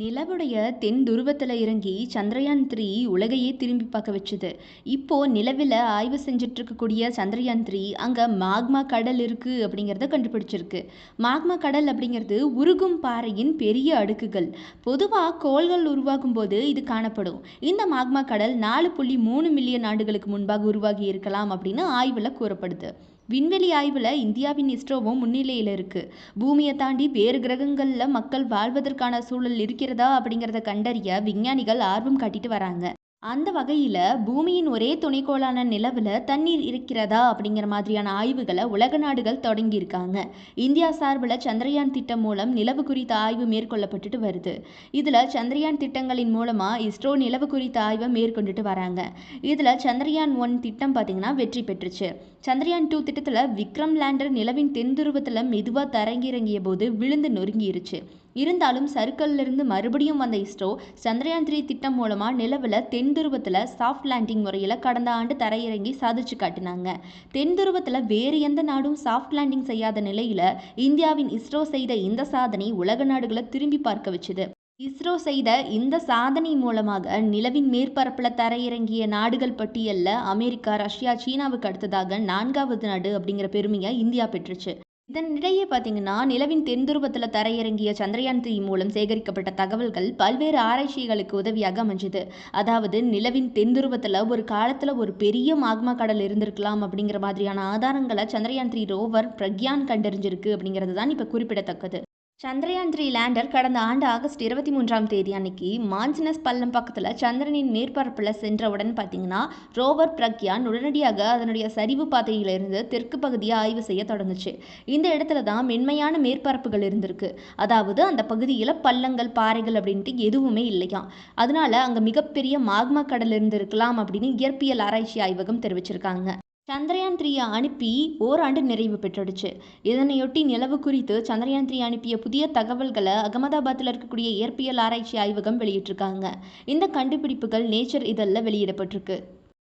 நிலவுடைய தென் துருவத்தில் இறங்கி சந்திரயான் த்ரீ உலகையே திரும்பி பார்க்க வச்சுது. இப்போது நிலவில் ஆய்வு செஞ்சிட்ருக்கக்கூடிய சந்திரயான் த்ரீ அங்கே மாக்மா கடல் இருக்குது அப்படிங்கிறத கண்டுபிடிச்சிருக்கு. மாக்மா கடல் அப்படிங்கிறது உருகும் பாறையின் பெரிய அடுக்குகள். பொதுவாக கோள்கள் உருவாகும் போது இது காணப்படும். இந்த மாக்மா கடல் நாலு புள்ளி மூணு மில்லியன் ஆண்டுகளுக்கு முன்பாக உருவாகி இருக்கலாம் அப்படின்னு ஆய்வில் கூறப்படுது. விண்வெளி ஆய்வில் இந்தியாவின் இஸ்ரோவும் முன்னிலையில் இருக்குது பூமியை தாண்டி வேறு கிரகங்களில் மக்கள் வாழ்வதற்கான சூழல் இருக்கிறதா அப்படிங்கிறத கண்டறிய விஞ்ஞானிகள் ஆர்வம் காட்டிட்டு வராங்க. அந்த வகையில் பூமியின் ஒரே துணைக்கோளான நிலவில் தண்ணீர் இருக்கிறதா அப்படிங்கிற மாதிரியான ஆய்வுகளை உலக நாடுகள் தொடங்கியிருக்காங்க. இந்தியா சார்பில் சந்திரயான் திட்டம் மூலம் நிலவு குறித்த ஆய்வு மேற்கொள்ளப்பட்டுட்டு வருது. இதில் சந்திரயான் திட்டங்களின் மூலமாக இஸ்ரோ நிலவு குறித்த ஆய்வை மேற்கொண்டுட்டு வராங்க. இதில் சந்திரயான் ஒன் திட்டம் பார்த்திங்கன்னா வெற்றி பெற்றுச்சு. சந்திரயான் டூ திட்டத்தில் விக்ரம் லேண்டர் நிலவின் தென் துருவத்தில் மெதுவாக தரங்கிறங்கிய போது விழுந்து நொறுங்கிருச்சு. இருந்தாலும் சர்க்கிளிலிருந்து மறுபடியும் வந்த இஸ்ரோ சந்திரயான் த்ரீ திட்டம் மூலமாக நிலவில் தென் துருவத்தில் சாஃப்ட் லேண்டிங் முறையில் கடந்த ஆண்டு தரையிறங்கி சாதிச்சு காட்டினாங்க. தென் துருவத்தில் வேறு எந்த நாடும் சாஃப்ட் லேண்டிங் செய்யாத நிலையில் இந்தியாவின் இஸ்ரோ செய்த இந்த சாதனை உலக நாடுகளை திரும்பி பார்க்க வச்சுது. இஸ்ரோ செய்த இந்த சாதனை மூலமாக நிலவின் மேற்பரப்பில் தரையிறங்கிய நாடுகள் பட்டியலில் அமெரிக்கா ரஷ்யா சீனாவுக்கு அடுத்ததாக நான்காவது நாடு அப்படிங்கிற பெருமையை இந்தியா பெற்றுச்சு. இதனிடையே பார்த்தீங்கன்னா நிலவின் தென்துருவத்தில் தரையிறங்கிய சந்திரயான் த்ரீ மூலம் சேகரிக்கப்பட்ட தகவல்கள் பல்வேறு ஆராய்ச்சிகளுக்கு உதவியாக அமைஞ்சது. அதாவது நிலவின் தென்துருவத்தில் ஒரு காலத்தில் ஒரு பெரிய மாக்மா கடல் இருந்திருக்கலாம் அப்படிங்கிற மாதிரியான ஆதாரங்களை சந்திரயான் த்ரீ ரோவர் பிரக்யான் கண்டறிஞ்சிருக்கு அப்படிங்கிறது தான் இப்போ குறிப்பிடத்தக்கது. சந்திரயான் த்ரீ லேண்டர் கடந்த ஆண்டு ஆகஸ்ட் இருபத்தி மூன்றாம் தேதி அன்னைக்கு மான்சினஸ் பள்ளம் பக்கத்தில் சந்திரனின் மேற்பரப்பில் சென்றவுடன் பார்த்தீங்கன்னா ரோவர் பிரக்யான் உடனடியாக அதனுடைய சரிவு பாதையிலிருந்து தெற்கு பகுதியை ஆய்வு செய்ய தொடங்குச்சு. இந்த இடத்துல தான் மென்மையான மேற்பரப்புகள் இருந்திருக்கு. அதாவது அந்த பகுதியில் பள்ளங்கள் பாறைகள் அப்படின்ட்டு எதுவுமே இல்லையாம். அதனால அங்கே மிகப்பெரிய மாக்மா கடல் இருந்திருக்கலாம் அப்படின்னு இயற்பியல் ஆராய்ச்சி ஆய்வகம் தெரிவிச்சிருக்காங்க. சந்திரயான் த்ரீயை அனுப்பி ஓராண்டு நிறைவு பெற்றுடுச்சு. இதனையொட்டி நிலவு குறித்து சந்திரயான் த்ரீ அனுப்பிய புதிய தகவல்களை அகமதாபாத்தில் இருக்கக்கூடிய இயற்பியல் ஆராய்ச்சி ஆய்வகம் வெளியிட்டிருக்காங்க. இந்த கண்டுபிடிப்புகள் நேச்சர் இதழில் வெளியிடப்பட்டிருக்கு.